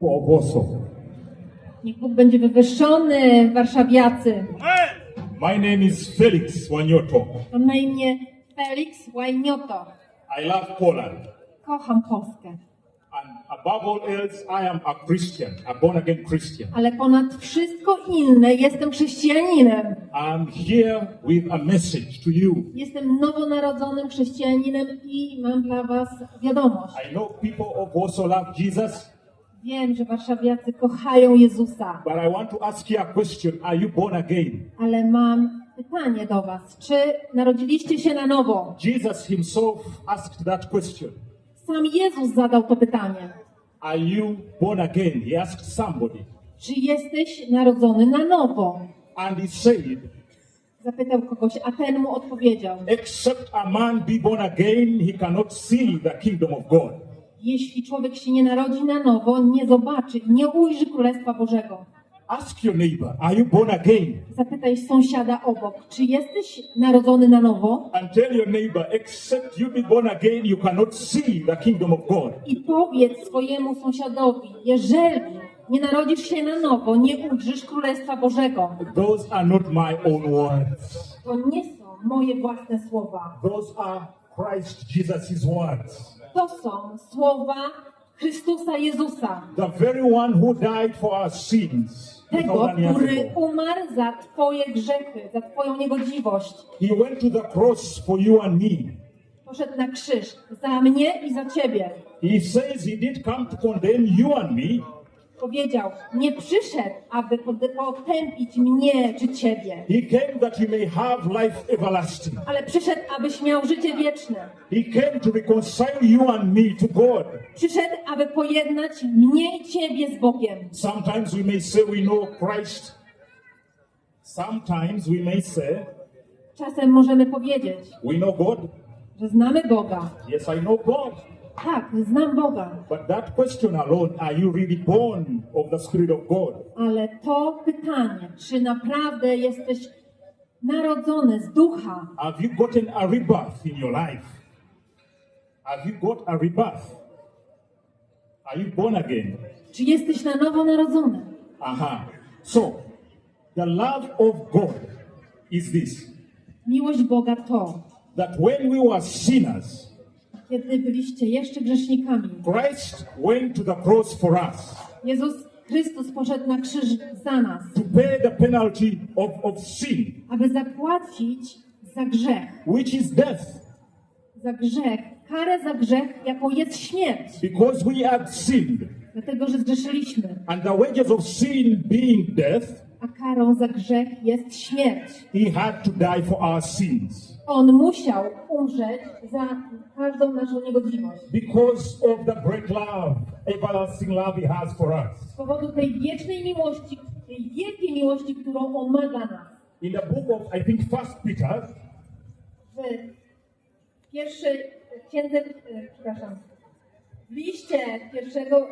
Warsaw. Niech Bóg będzie wywyższony, warszawiacy. My name is Felix Wanyoto. Mam na imię Felix Łajnioto. I love Poland. Kocham Polskę. And above all else, I am a Christian, a born again Christian. Ale ponad wszystko inne jestem chrześcijaninem. I'm here with a message to you. Jestem nowonarodzonym chrześcijaninem i mam dla Was wiadomość. I know people of Warsaw love Jesus, Wiem, że warszawiacy kochają Jezusa, but I want to ask you a question. Are you born again? ale mam pytanie do Was. Czy narodziliście się na nowo? Jesus himself asked that question. Sam Jezus zadał to pytanie. Are you born again? He asked somebody. Czy jesteś narodzony na nowo? And he said, Zapytał kogoś, a ten mu odpowiedział. Except a man be born again, he cannot see the kingdom of God. Jeśli człowiek się nie narodzi na nowo, nie zobaczy, nie ujrzy Królestwa Bożego. Ask your neighbor, Are you born again? Zapytaj sąsiada obok, czy jesteś narodzony na nowo? And tell your neighbor, Except you be born again, you cannot see the kingdom of God. I powiedz swojemu sąsiadowi, jeżeli nie narodzisz się na nowo, nie ujrzysz Królestwa Bożego. Those are not my own words, To nie są moje własne słowa. those are Christ Jesus' words. To są słowa Chrystusa Jezusa. The very one who died for our sins. Tego, 2000 years który umarł za Twoje grzechy, za Twoją niegodziwość. He went to the cross for you and me. Poszedł na krzyż za mnie i za Ciebie. He says he did come to condemn you and me. Powiedział, nie przyszedł, aby potępić mnie czy Ciebie, He came that you may have life everlasting. ale przyszedł, abyś miał życie wieczne. He came to reconcile you and me to God. Przyszedł, aby pojednać mnie i Ciebie z Bogiem. Sometimes we may say we know Christ. Sometimes we may say Czasem możemy powiedzieć, we know God. że znamy Boga. Yes, I know God. Tak, znam Boga, But that question alone, are you really born of the Spirit of God? ale to pytanie, czy naprawdę jesteś narodzony z ducha, Have you gotten a rebirth in your life? Have you got a rebirth? Are you born again? czy jesteś na nowo narodzony? Aha. So, the love of God is this Miłość Boga to, that when we were sinners, kiedy byliście jeszcze grzesznikami, Christ went to the cross for us Jezus Chrystus poszedł na krzyż za nas, to pay the penalty of, of sin, aby zapłacić za grzech, which is death, za grzech, karę za grzech, jaką jest śmierć, because we had sinned. dlatego że zgrzeszyliśmy, And the wages of sin being death, a karą za grzech jest śmierć. he had to die for our sins. On musiał umrzeć za każdą naszą niegodziwość. Because of the great love, everlasting love he has for us. Z powodu tej wiecznej miłości, tej wielkiej miłości, którą On ma dla nas. In the book of, I think, First Peter, W pierwszej księdze, e, przepraszam, w liście pierwszego,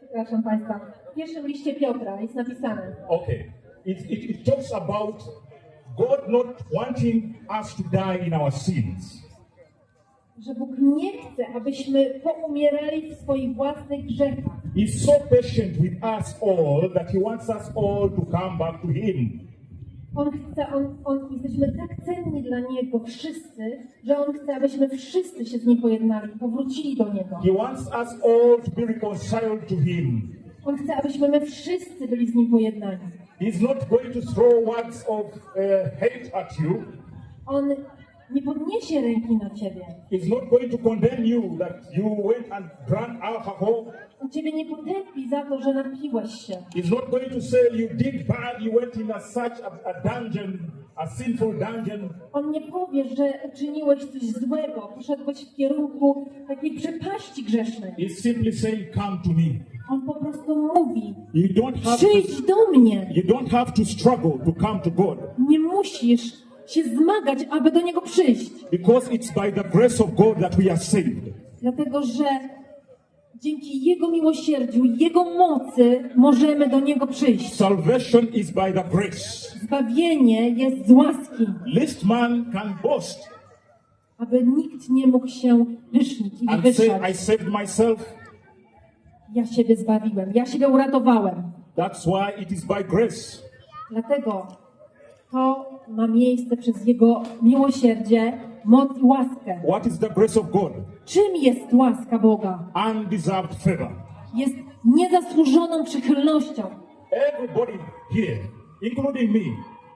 przepraszam Państwa, w pierwszym liście Piotra jest napisane, okay, it, it, it talks about God not wanting us to die in our sins. że Bóg nie chce, abyśmy poumierali w swoich własnych grzechach. He's so patient with us all that he wants us all to come back to him. On chce, on, on, jesteśmy tak cenni dla Niego wszyscy, że On chce, abyśmy wszyscy się z Nim pojednali, powrócili do Niego. He wants us all to be reconciled to him. On chce, abyśmy my wszyscy byli z Nim pojednani. He's not going to throw words of uh, hate at you. On nie podniesie ręki na Ciebie. He's not going to condemn you that you went and drank alcohol. On Ciebie nie potępi za to, że napiłeś się. He's not going to say you did bad, you went in a such a, a dungeon, a sinful dungeon. On nie powie, że uczyniłeś coś złego, poszedłeś w kierunku takiej przepaści grzesznej. He's simply saying, Come to me. On po prostu mówi, You don't have to, przyjdź do mnie. you don't have to struggle to come to God Nie musisz się zmagać, aby do Niego przyjść. because it's by the grace of God that we are saved. Dlatego, że dzięki Jego miłosierdziu, Jego mocy możemy do Niego przyjść. Salvation is by the grace. Zbawienie jest z łaski, Least man can boast aby nikt nie mógł się pysznić i and say, I saved myself. Ja siebie zbawiłem, ja siebie uratowałem. That's why it is by grace. Dlatego to ma miejsce przez Jego miłosierdzie, moc i łaskę. What is the grace of God? Czym jest łaska Boga? Undeserved favor. Jest niezasłużoną przychylnością. Everybody here, including me,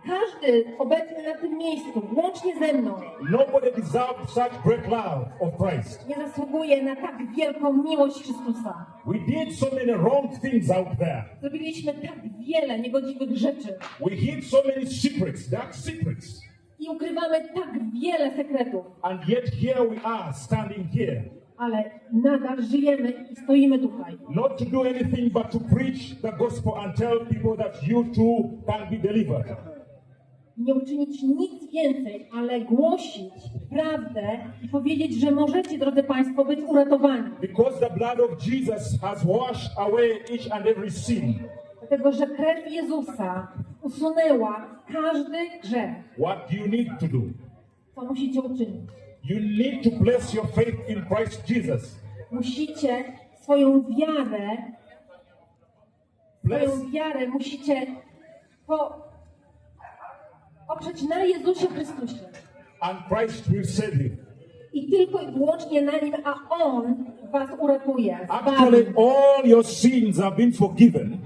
Każdy obecny na tym miejscu, łącznie ze mną, nobody deserved such great love of Christ. nie zasługuje na tak wielką miłość Chrystusa. We did so many wrong things out there. Zrobiliśmy tak wiele niegodziwych rzeczy We hid so many secrets, dark secrets. Ukrywamy tak wiele sekretów, And yet here we are standing here, ale nadal żyjemy i stoimy tutaj. not to do anything but to preach the gospel and tell people that you too can be delivered. Nie uczynić nic więcej, ale głosić prawdę i powiedzieć, że możecie, drodzy Państwo, być uratowani. Because the blood of Jesus has washed away each and every sin. Dlatego, że krew Jezusa usunęła każdy grzech. What do you need to do? Co musicie uczynić? You need to place your faith in Christ Jesus. Musicie swoją wiarę, Place, swoją wiarę musicie po, oprzeć na Jezusie Chrystusie. and Christ will save you. I tylko i wyłącznie na Nim, a On was uratuje. Actually, all your sins have been forgiven.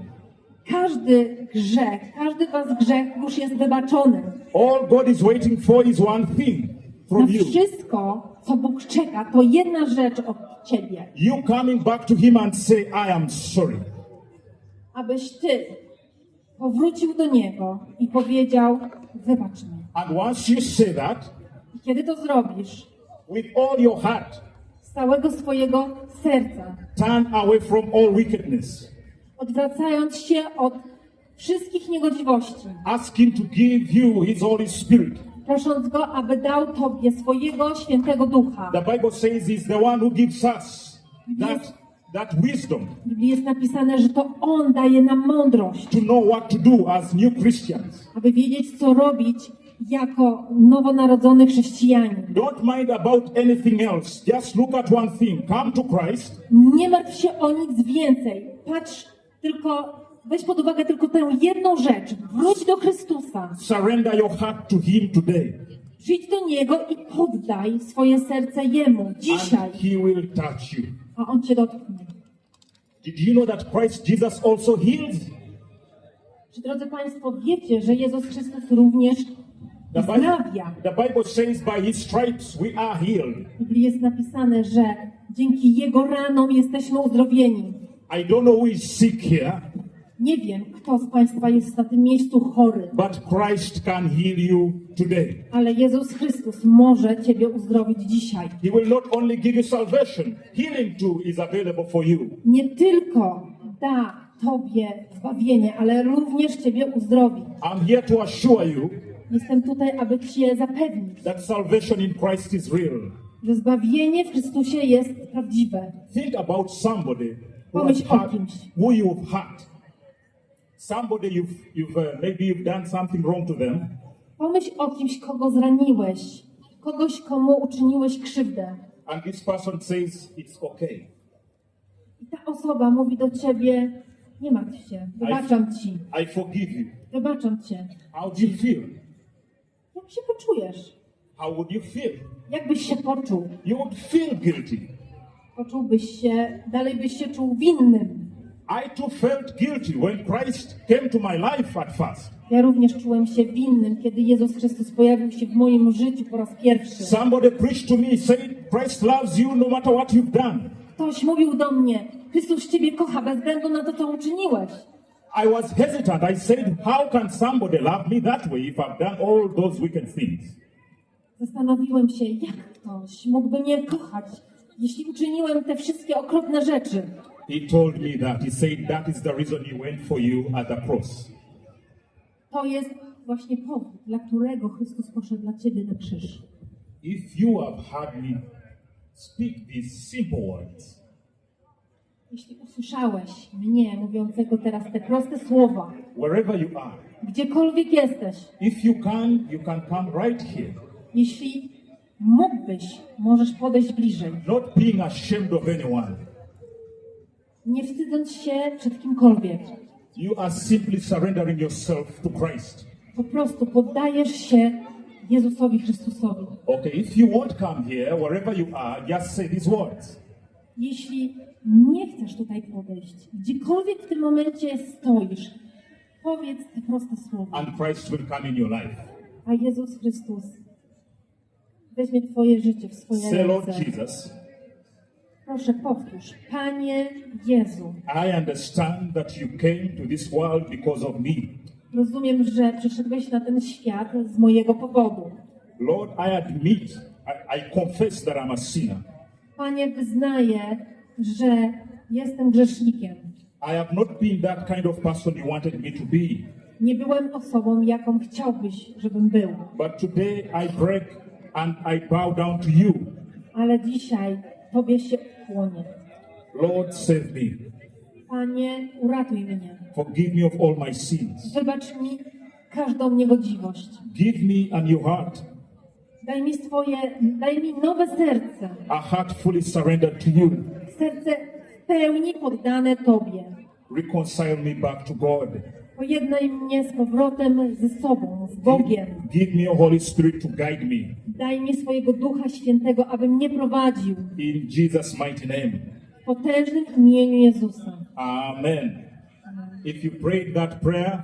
Każdy grzech, każdy was grzech już jest wybaczony. All God is waiting for is one thing from you. wszystko, co Bóg czeka, to jedna rzecz od ciebie. You coming back to Him and say, I am sorry. Abyś ty powrócił do Niego i powiedział, wybacz mi. And once you say that, I kiedy to zrobisz, with all your heart, z całego swojego serca, turn away from all wickedness. Odwracając się od wszystkich niegodziwości, Ask Him to give you His Holy Spirit. prosząc Go, aby dał Tobie swojego świętego ducha. The Bible says He's the one who gives us that, that wisdom jest napisane, że to On daje nam mądrość, to know what to do as new Christians. aby wiedzieć, co robić jako nowonarodzony chrześcijanin. Don't mind about anything else. Just look at one thing. Come to Christ Nie martw się o nic więcej. Patrz tylko, weź pod uwagę tylko tę jedną rzecz. Wróć do Chrystusa. Surrender your heart to Him today, Przyjdź do Niego i poddaj swoje serce Jemu dzisiaj, and He will touch you. a On Cię dotknie. Did you know that Christ Jesus also heals? Czy drodzy Państwo wiecie, że Jezus Chrystus również The Bible, zdrawia? the Bible says, by His stripes we are healed. W Biblii jest napisane, że dzięki Jego ranom jesteśmy uzdrowieni. I don't know who is sick here, Nie wiem, kto z Państwa jest na tym miejscu chory, but Christ can heal you today. ale Jezus Chrystus może Ciebie uzdrowić dzisiaj. He will not only give you salvation, healing too is available for you. Nie tylko da Tobie zbawienie, ale również Ciebie uzdrowi. I'm here to assure you Jestem tutaj, aby Cię zapewnić, that salvation in Christ is real. że zbawienie w Chrystusie jest prawdziwe. Think about somebody Pomyśl o kimś. who you've hurt. Somebody you've, you've uh, maybe you've done something wrong to them, Pomyśl o kimś, kogo zraniłeś, kogoś, komu uczyniłeś krzywdę. and this person says it's okay. I ta osoba mówi do Ciebie, nie martw się, wybaczam Ci, I forgive you. wybaczam Cię. How do you feel? Jak się poczujesz? How would you feel? Jak byś się poczuł? You would feel guilty. Poczułbyś się, dalej byś się czuł winnym. I too felt guilty when Christ came to my life at first. Ja również czułem się winnym, kiedy Jezus Chrystus pojawił się w moim życiu po raz pierwszy. Somebody preached to me, said, Christ loves you no matter what you've done. Ktoś mówił do mnie, Chrystus Ciebie kocha bez względu na to, co uczyniłeś. I was hesitant. I said, How can somebody love me that way if I've done all those wicked things? Zastanowiłem się, jak ktoś mógłby mnie kochać, jeśli uczyniłem te wszystkie okropne rzeczy. He told me that. He said that is the reason he went for you at the cross. To jest właśnie powód, dla którego Chrystus poszedł dla Ciebie na krzyż. If you have heard me speak these simple words, Jeśli usłyszałeś mnie mówiącego teraz te proste słowa, wherever you are, gdziekolwiek jesteś, if you can, you can come right here. jeśli mógłbyś, możesz podejść bliżej. Not being ashamed of anyone. nie wstydząc się przed kimkolwiek. You are simply surrendering yourself to Christ. Po prostu poddajesz się Jezusowi Chrystusowi. Okay, if you won't come here, wherever you are, just say these words. Jeśli nie chcesz tutaj podejść, gdziekolwiek w tym momencie stoisz, powiedz te proste słowa, and Christ will come in your life. a Jezus Chrystus weźmie Twoje życie w swoje Say, Lord ręce. Jesus, Proszę powtórz, Panie Jezu, I understand that you came to this world because of me. rozumiem, że przyszedłeś na ten świat z mojego powodu. Lord, I admit, I, I confess that I'm a sinner. Panie, wyznaję, że jestem grzesznikiem. I have not been that kind of person you wanted me to be. Nie byłem osobą, jaką chciałbyś, żebym był. But today I break and I bow down to you. Ale dzisiaj Tobie się kłonię. Lord, save me. Panie, uratuj mnie. Forgive me of all my sins. Wybacz mi każdą niegodziwość. Give me a new heart, Daj mi swoje, daj mi nowe serce. a heart fully surrendered to you. Serce w pełni poddane Tobie. Reconcile me back to God. Pojednaj mnie z powrotem ze sobą, z Bogiem. Give me your Holy Spirit to guide me. Daj mi swojego Ducha Świętego, aby mnie prowadził In Jesus' mighty name. w potężnym imieniu Jezusa. Amen. If you prayed that prayer,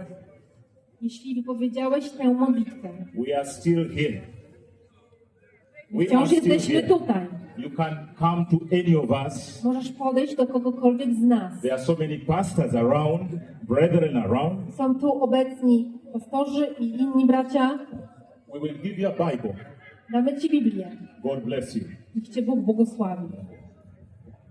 Jeśli wypowiedziałeś tę modlitwę, we are still here. Wciąż jesteśmy tutaj. You can come to any of us. Możesz podejść do kogokolwiek z nas. There are so many pastors around, brethren around. Są tu obecni pastorzy i inni bracia. We will give you a Bible. Damy Ci Biblię. God bless you. Niech Cię Bóg błogosławi.